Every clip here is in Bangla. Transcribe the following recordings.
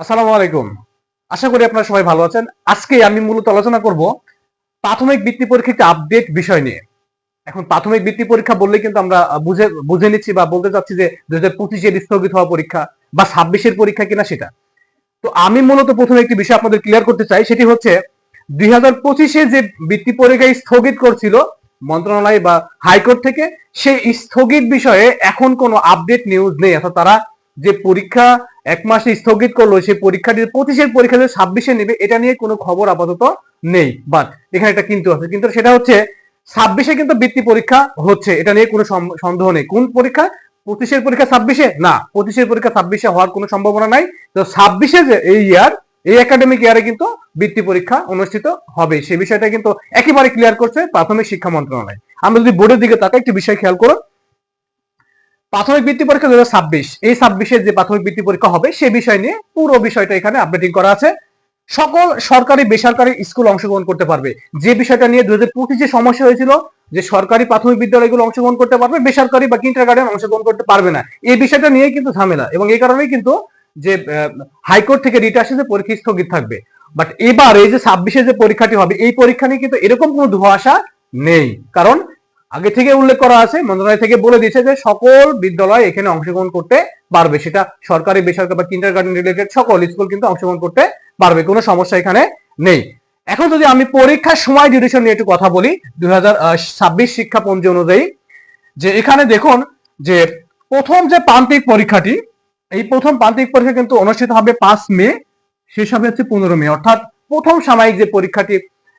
আসসালামু আলাইকুম। আশা করি আপনারা সবাই ভালো আছেন। আজকে আমি মূলত আলোচনা করব প্রাথমিক বৃত্তি পরীক্ষা আপডেট বিষয় নিয়ে। এখন প্রাথমিক বৃত্তি পরীক্ষা বললে কিন্তু আমরা বুঝে বুঝে নিচ্ছি বা বলতে চাচ্ছি যে দুই হাজার পঁচিশের স্থগিত হওয়া পরীক্ষা বা ছাব্বিশের পরীক্ষা কিনা সেটা। তো আমি মূলত প্রথমে একটি বিষয় আপনাদের ক্লিয়ার করতে চাই, সেটি হচ্ছে দুই হাজার পঁচিশে যে বৃত্তি পরীক্ষা স্থগিত করছিল মন্ত্রণালয় বা হাইকোর্ট থেকে, সেই স্থগিত বিষয়ে এখন কোনো আপডেট নিউজ নেই, অর্থাৎ তারা যে পরীক্ষা এক মাসে স্থগিত করল, সেই পরীক্ষাটি পঁচিশের পরীক্ষা যে ছাব্বিশে নেবে, এটা নিয়ে কোনো খবর আপাতত নেই। বাট এখানে একটা কিন্তু আছে, কিন্তু সেটা হচ্ছে ছাব্বিশে কিন্তু বৃত্তি পরীক্ষা হচ্ছে, এটা নিয়ে কোনো সন্দেহ নেই। কোন পরীক্ষা? পঁচিশের পরীক্ষা ছাব্বিশে? না, পঁচিশের পরীক্ষা ছাব্বিশে হওয়ার কোনো সম্ভাবনা নাই। তো ছাব্বিশে যে এই ইয়ার এই একাডেমিক ইয়ারে কিন্তু বৃত্তি পরীক্ষা অনুষ্ঠিত হবে। সেই বিষয়টা কিন্তু একেবারে ক্লিয়ার করছে প্রাথমিক শিক্ষা মন্ত্রণালয়। আমরা যদি বোর্ডের দিকে তাকাই, একটি বিষয় খেয়াল করুন। প্রাথমিক বৃত্তি পরীক্ষা দু এই ছাব্বিশের যে প্রাথমিক বৃত্তি পরীক্ষা হবে, সে বিষয় নিয়ে পুরো বিষয়টা এখানে আপডেটিং করা আছে। সকল সরকারি, বেসরকারি স্কুল অংশগ্রহণ করতে পারবে। যে বিষয়টা নিয়ে দু হাজার পঁচিশে সমস্যা হয়েছিল, যে সরকারি প্রাথমিক বিদ্যালয়গুলো অংশগ্রহণ করতে পারবে, বেসরকারি বা কিন্টার গার্ডেন অংশগ্রহণ করতে পারবে না। এই বিষয়টা নিয়ে কিন্তু ঝামেলা এবং এই কারণেই কিন্তু যে হাইকোর্ট থেকে রিট আসে যে পরীক্ষা স্থগিত থাকবে। বাট এবার এই যে ছাব্বিশে যে পরীক্ষাটি হবে, এই পরীক্ষা নিয়ে কিন্তু এরকম কোনো ধোঁয়াশা নেই। কারণ আগে থেকে উল্লেখ করা আছে, মন্ত্রণালয় থেকে বলে দিয়েছে যে সকল বিদ্যালয় এখানে অংশগ্রহণ করতে পারবে। সেটা সরকারি, বেসরকারি বা কিন্ডার গার্ডেন রিলেটেড সকল স্কুল কিন্তু অংশগ্রহণ করতে পারবে, কোনো সমস্যা এখানে নেই। এখন যদি আমি পরীক্ষার সময় ডিউরেশন নিয়ে একটু কথা বলি, দুই ছাব্বিশ শিক্ষাপঞ্জি অনুযায়ী, যে এখানে দেখুন যে প্রথম যে প্রান্তিক পরীক্ষাটি, এই প্রথম প্রান্তিক পরীক্ষা কিন্তু অনুষ্ঠিত হবে পাঁচ মে, শেষ হবে হচ্ছে পনেরো মে। অর্থাৎ প্রথম সাময়িক যে পরীক্ষাটি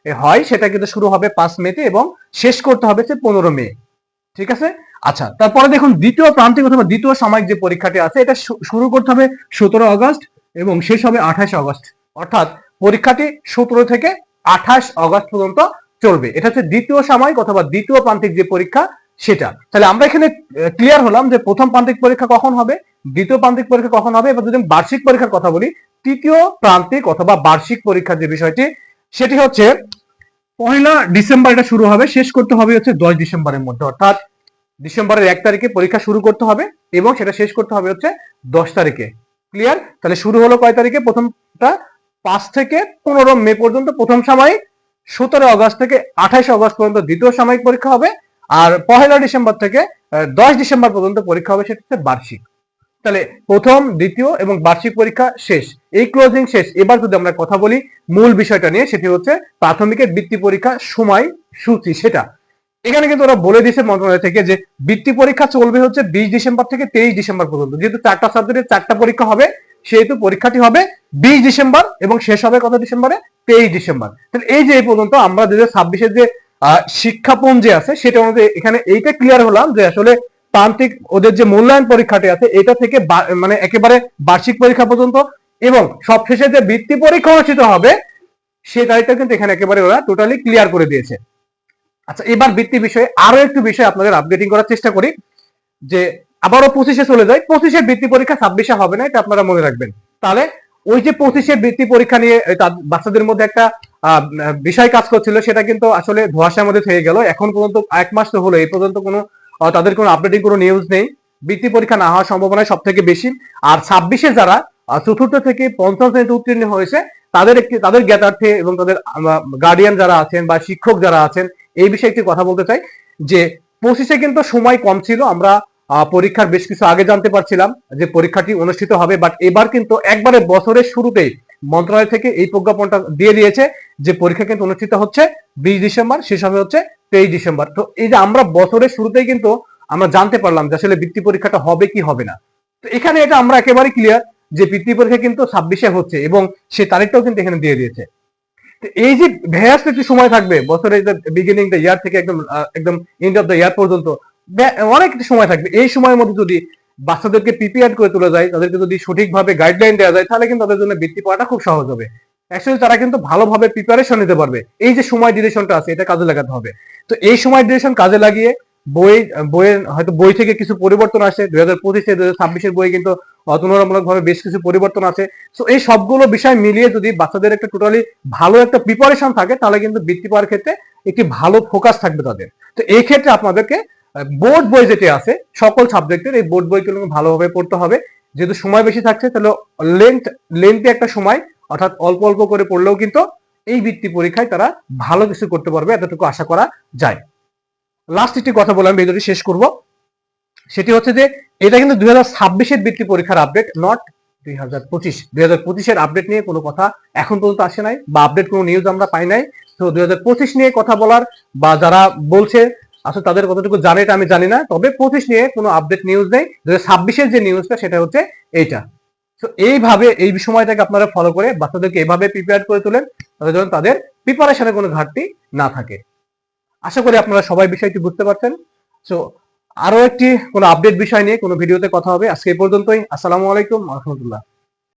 হয়, সেটা কিন্তু শুরু হবে পাঁচ মেতে এবং শেষ করতে হবে হচ্ছে পনেরো মে। ঠিক আছে? আচ্ছা তারপরে দেখুন, দ্বিতীয় প্রান্তিক অথবা দ্বিতীয় সাময়িক যে পরীক্ষাটি আছে, এটা শুরু করতে হবে সতেরো আগস্ট এবং শেষ হবে আঠাশ আগস্ট। অর্থাৎ পরীক্ষাটি সতেরো থেকে আঠাশ আগস্ট পর্যন্ত চলবে। এটা হচ্ছে দ্বিতীয় সাময়িক অথবা দ্বিতীয় প্রান্তিক যে পরীক্ষা, সেটা। তাহলে আমরা এখানে ক্লিয়ার হলাম যে প্রথম প্রান্তিক পরীক্ষা কখন হবে, দ্বিতীয় প্রান্তিক পরীক্ষা কখন হবে, এবার যদি বার্ষিক পরীক্ষার কথা বলি, তৃতীয় প্রান্তিক অথবা বার্ষিক পরীক্ষার যে বিষয়টি, সেটি হচ্ছে পয়লা ডিসেম্বর এটা শুরু হবে, শেষ করতে হবে হচ্ছে দশ ডিসেম্বরের মধ্যে, অর্থাৎ ডিসেম্বরের এক তারিখে পরীক্ষা শুরু করতে হবে এবং সেটা শেষ করতে হবে হচ্ছে দশ তারিখে। ক্লিয়ার তাহলে শুরু হলো কয় তারিখে? প্রথমটা পাঁচ থেকে পনেরো মে পর্যন্ত, প্রথম সাময়িক সতেরো আগস্ট থেকে আঠাশ আগস্ট পর্যন্ত দ্বিতীয় সাময়িক পরীক্ষা হবে, আর পহেলা ডিসেম্বর থেকে দশ ডিসেম্বর পর্যন্ত পরীক্ষা হবে সেটা হচ্ছে বার্ষিক। তাহলে প্রথম, দ্বিতীয় এবং বার্ষিক পরীক্ষা শেষ। এই ক্লোজিং শেষ। এবার যদি আমরা কথা বলি, মূল বিষয়টা নিয়ে, সেটি হচ্ছে প্রাথমিকের বৃত্তি পরীক্ষা সময় সূচি, সেটা। এখানে কিন্তু ওরা বলে দিয়েছে মন্ত্রণালয় থেকে যে বৃত্তি পরীক্ষা চলবে হচ্ছে বিশ ডিসেম্বর থেকে তেইশ ডিসেম্বর পর্যন্ত। যেহেতু চারটা সাবজেক্টের চারটা পরীক্ষা হবে, সেহেতু পরীক্ষাটি হবে বিশ ডিসেম্বর এবং শেষ হবে কত ডিসেম্বরে? তেইশ ডিসেম্বর। তাহলে এই যে এই পর্যন্ত আমরা দু হাজার ছাব্বিশের যে শিক্ষাপঞ্জি আছে, সেটা অনুযায়ী এখানে এইটা ক্লিয়ার হলাম যে আসলে প্রান্তিক ওদের যে মূল্যায়ন পরীক্ষাটি আছে, এটা থেকে মানে একেবারে বার্ষিক পরীক্ষা পর্যন্ত এবং সবশেষে যে বৃত্তি পরীক্ষা অনুষ্ঠিত হবে সেই তারিখটা কিন্তু এখানে একেবারে ওরা টোটালি ক্লিয়ার করে দিয়েছে। আচ্ছা এবার বৃত্তি বিষয়ে আরও একটু বিষয় আপনাদের আপডেটিং করার চেষ্টা করি, যে আবারও পঁচিশে চলে যায় পঁচিশে বৃত্তি পরীক্ষা ছাব্বিশে হবে না, এটা আপনারা মনে রাখবেন। তাহলে ওই যে পঁচিশে বৃত্তি পরীক্ষা নিয়ে বাচ্চাদের মধ্যে একটা বিষয় কাজ করছিল, সেটা কিন্তু আসলে ধোয়াশার মধ্যে থেকে গেল। এখন পর্যন্ত এক মাস তো হলো, এই পর্যন্ত কোনো তাদের কোনো আপডেটিং কোনো নিউজ নেই। বৃত্তি পরীক্ষা না হওয়ার সম্ভাবনা সব থেকে বেশি। আর ছাব্বিশে যারা চতুর্থ থেকে পঞ্চম শ্রেণীতে উত্তীর্ণ হয়েছে, তাদের একটি তাদের জ্ঞাতার্থে এবং তাদের গার্ডিয়ান যারা আছেন বা শিক্ষক যারা আছেন, এই বিষয়ে একটি কথা বলতে চাই, যে পঁচিশে কিন্তু সময় কম ছিল। আমরা পরীক্ষার বেশ কিছু আগে জানতে পারছিলাম যে পরীক্ষাটি অনুষ্ঠিত হবে বাট এবার কিন্তু একবারে বছরের শুরুতেই মন্ত্রণালয় থেকে এই প্রজ্ঞাপনটা দিয়ে দিয়েছে যে পরীক্ষা কিন্তু অনুষ্ঠিত হচ্ছে বিশ ডিসেম্বর, শেষ হবে হচ্ছে তেইশ ডিসেম্বর। তো এই যে আমরা বছরের শুরুতেই কিন্তু আমরা জানতে পারলাম যে আসলে বৃত্তি পরীক্ষাটা হবে কি হবে না। তো এখানে এটা আমরা একেবারে ক্লিয়ার যে বৃত্তি পরীক্ষা কিন্তু ছাব্বিশে হচ্ছে এবং সে তারিখটাও কিন্তু এখানে দিয়ে দিয়েছে। এই যে ভ্যাস্ট একটি সময় থাকবে, বছরের বিগিনিং দ্য ইয়ার থেকে একদম একদম এন্ড অফ দ্য ইয়ার পর্যন্ত অনেক সময় থাকবে। এই সময়ের মধ্যে যদি বাচ্চাদেরকে প্রিপেয়ার করে তোলা যায়, তাদেরকে যদি সঠিকভাবে গাইডলাইন দেওয়া যায়, তাহলে কিন্তু তাদের জন্য বৃত্তি পাওয়াটা খুব সহজ হবে। অ্যাকচুয়ালি তারা কিন্তু ভালোভাবে প্রিপারেশন নিতে পারবে। এই যে সময় ডিউরেশনটা আছে, এটা কাজে লাগাতে হবে। তো এই সময় ডিউরেশন কাজে লাগিয়ে বই, বইয়ের হয়তো বই থেকে কিছু পরিবর্তন আসে দুই হাজার পঁচিশে দুই হাজার ছাব্বিশের বই কিন্তু তুলনামূলক ভাবে বেশ কিছু পরিবর্তন আছে তো এই সবগুলো বিষয় মিলিয়ে যদি বাচ্চাদের একটা টোটালি ভালো একটা প্রিপারেশন থাকে, তাহলে কিন্তু বৃত্তি পাওয়ার ক্ষেত্রে একটি ভালো ফোকাস থাকবে তাদের। তো এই ক্ষেত্রে আপনাদেরকে বোর্ড বই যেটি আছে, সকল সাবজেক্টের এই বোর্ড বইগুলো ভালোভাবে পড়তে হবে। যেহেতু সময় বেশি থাকছে, তাহলে লেন্থ লেন্থে একটা সময়, অর্থাৎ অল্প অল্প করে পড়লেও কিন্তু এই বৃত্তি পরীক্ষায় তারা ভালো কিছু করতে পারবে, এতটুকু আশা করা যায়। লাস্ট একটি কথা বলে আমি ভিডিওটি শেষ করব। সেটি হচ্ছে যে, এটা কিন্তু দুই হাজার ছাব্বিশের বৃত্তি পরীক্ষার আপডেট নট দুই হাজার পঁচিশ। দুই হাজার পঁচিশের আপডেট নিয়ে কোনো কথা এখন পর্যন্ত আসে নাই, বা আপডেট কোনো নিউজ আমরা পাই নাই। তো দুই হাজার পঁচিশ নিয়ে কথা বলার, বা যারা বলছে আসলে তাদের কতটুকু জানে এটা আমি জানি না, তবে পঁচিশ নিয়ে কোনো আপডেট নিউজ নেই। দু হাজার যে নিউজটা সেটা হচ্ছে এইটা। তো এইভাবে এই সময়টাকে আপনারা ফলো করে বাচ্চাদেরকে এভাবে প্রিপেয়ার করে তোলেন তাদের যেন তাদের প্রিপারেশনে কোনো ঘাটতি না থাকে। আশা করি আপনারা সবাই বিষয়টি বুঝতে পারছেন। তো আরও একটি কোনো আপডেট বিষয় নিয়ে কোনো ভিডিওতে কথা হবে। আজকে এই পর্যন্তই। আসসালামু আলাইকুম রহমতুল্লাহ।